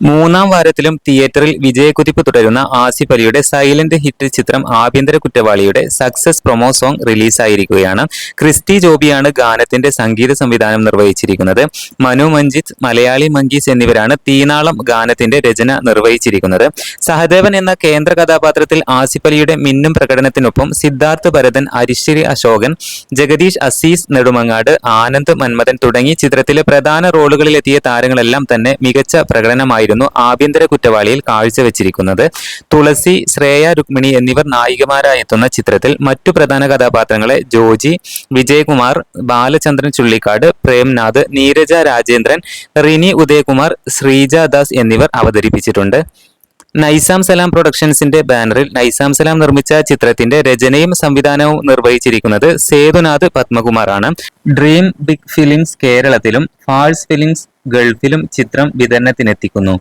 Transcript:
മൂന്നാം വാരത്തിലും തിയേറ്ററിൽ വിജയക്കുതിപ്പ് തുടരുന്ന ആസിഫ് അലിയുടെ സൈലന്റ് ഹിറ്റ് ചിത്രം ആഭ്യന്തര കുറ്റവാളിയുടെ സക്സസ് പ്രൊമോ സോങ് റിലീസായിരിക്കുകയാണ്. ക്രിസ്റ്റി ജോബിയാണ് ഗാനത്തിന്റെ സംഗീത സംവിധാനം നിർവഹിച്ചിരിക്കുന്നത്. മനു മഞ്ജിത്ത് മലയാളി മങ്കീസ് എന്നിവരാണ് തീനാളം ഗാനത്തിന്റെ രചന നിർവഹിച്ചിരിക്കുന്നത്. സഹദേവൻ എന്ന കേന്ദ്ര കഥാപാത്രത്തിൽ ആസിഫ് അലിയുടെ മിന്നും പ്രകടനത്തിനൊപ്പം സിദ്ധാർത്ഥ് ഭരതൻ അരിശ്ശേരി അശോകൻ ജഗദീഷ് അസീസ് നെടുമങ്ങാട് ആനന്ദ് മന്മഥൻ തുടങ്ങി ചിത്രത്തിലെ പ്രധാന റോളുകളിലെത്തിയ താരങ്ങളെല്ലാം തന്നെ മികച്ച പ്രകടനമായിരുന്നു ആഭ്യന്തര കുറ്റവാളിയിൽ കാഴ്ചവെച്ചിരിക്കുന്നത് തുളസി ശ്രേയ രുക്മിണി എന്നിവർ നായികമാരായി എത്തുന്ന ചിത്രത്തിൽ മറ്റു പ്രധാന കഥാപാത്രങ്ങളെ ജോജി വിജയകുമാർ ബാലചന്ദ്രൻ ചുള്ളിക്കാട് പ്രേംനാഥ് നീരജ രാജേന്ദ്രൻ റിനി ഉദയകുമാർ ശ്രീജ ദാസ് എന്നിവർ അവതരിപ്പിച്ചിട്ടുണ്ട്. നൈസാം സലാം പ്രൊഡക്ഷൻസിന്റെ ബാനറിൽ നൈസാം സലാം നിർമ്മിച്ച ചിത്രത്തിന്റെ രചനയും സംവിധാനവും നിർവഹിച്ചിരിക്കുന്നത് സേതുനാഥ് പത്മകുമാറാണ്. ഡ്രീം ബിഗ് ഫിലിംസ് കേരളത്തിലും ഫാൾസ് ഫിലിംസ് ഗൾഫിലും ചിത്രം വിതരണത്തിനെത്തിക്കുന്നു.